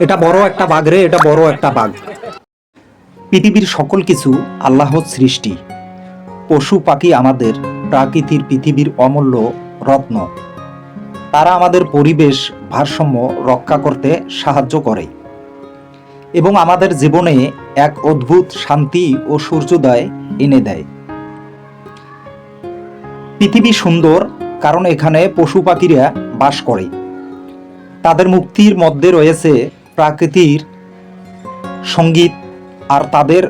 এটা বড় একটা বাঘ রে, এটা বড় একটা বাঘ। পৃথিবীর সকল কিছু আল্লাহর সৃষ্টি। পশু পাখি আমাদের প্রাকৃতির পৃথিবীর অমূল্য রত্ন। তারা আমাদের পরিবেশ, ভারসাম্য রক্ষা করতে সাহায্য করে। এবং আমাদের জীবনে এক অদ্ভুত শান্তি ও সূর্যোদয় এনে দেয়। পৃথিবী সুন্দর কারণ এখানে পশু পাখিরা বাস করে। তাদের মুক্তির মধ্যে রয়েছে প্রাকৃতির সংগীত আর তাদের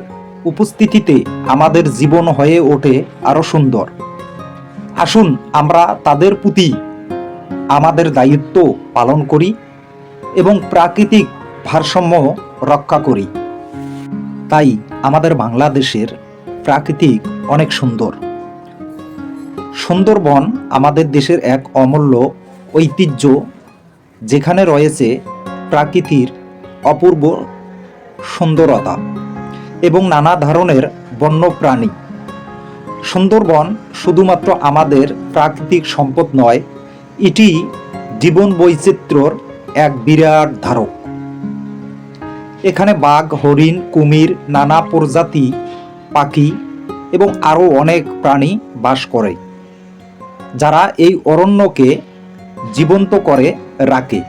উপস্থিতিতে আমাদের জীবন হয়ে ওঠে আরও সুন্দর। আসুন আমরা তাদের প্রতি আমাদের দায়িত্ব পালন করি এবং প্রাকৃতিক ভারসাম্য রক্ষা করি। তাই আমাদের বাংলাদেশের প্রাকৃতিক অনেক সুন্দর। সুন্দরবন আমাদের দেশের এক অমূল্য ঐতিহ্য যেখানে রয়েছে প্রাকৃতির অপূর্ব সুন্দরতা এবং নানা ধরনের বন্যপ্রাণী। সুন্দরবন শুধুমাত্র আমাদের প্রাকৃতিক সম্পদ নয়, এটি জীবন বৈচিত্র্যর এক বিরাট ধারক। এখানে বাঘ, হরিণ, কুমির, নানা প্রজাতি, পাখি এবং আরও অনেক প্রাণী বাস করে, যারা এই অরণ্যকে জীবন্ত করে রাখে।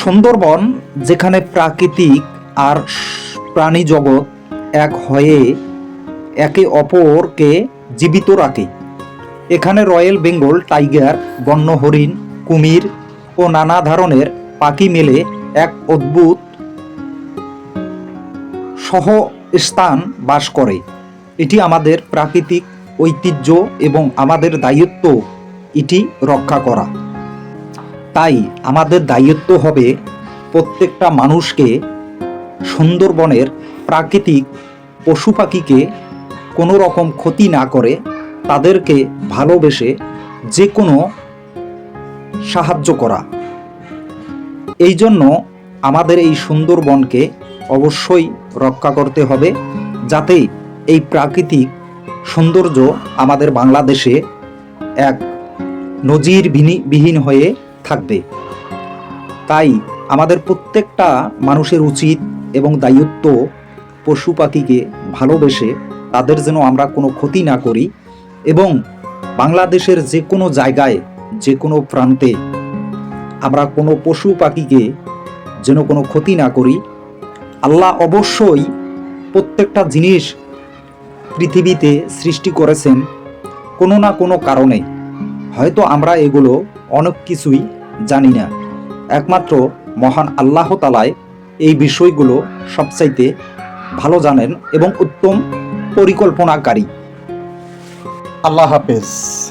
সুন্দরবন, যেখানে প্রাকৃতিক আর প্রাণী জগৎ এক হয়ে একে অপরকে জীবিত রাখে। এখানে রয়্যাল বেঙ্গল, টাইগার বন্য হরিণ কুমির ও নানা ধরনের পাখি মেলে এক অদ্ভুত সহ স্থান বাস করে। এটি আমাদের প্রাকৃতিক ঐতিহ্য এবং আমাদের দায়িত্ব। এটি রক্ষা করা। তাই আমাদের দায়িত্ব হবে প্রত্যেকটা মানুষকে সুন্দরবনের প্রাকৃতিক পশু পাখিকে কোনো রকম ক্ষতি না করে তাদেরকে ভালোবেসে যে কোনো সাহায্য করা। এই জন্য আমাদের এই সুন্দরবনকে অবশ্যই রক্ষা করতে হবে যাতে এই প্রাকৃতিক সৌন্দর্য আমাদের বাংলাদেশে এক নজির বিহীন হয়ে থাকবে। তাই আমাদের প্রত্যেকটা মানুষের উচিত এবং দায়িত্ব পশু পাখিকে ভালোবেসে তাদের যেন আমরা কোনো ক্ষতি না করি এবং বাংলাদেশের যে কোনো জায়গায় যে কোনো প্রান্তে আমরা কোনো পশু পাখিকে যেন কোনো ক্ষতি না করি। আল্লাহ অবশ্যই প্রত্যেকটা জিনিস পৃথিবীতে সৃষ্টি করেছেন কোনো না কোনো কারণে। হয়তো আমরা এগুলো অনেক কিছুই জানি না। একমাত্র মহান আল্লাহ তালায় এই বিষয়গুলো সবচাইতে ভালো জানেন এবং উত্তম পরিকল্পনাকারী। আল্লাহ হাফেজ।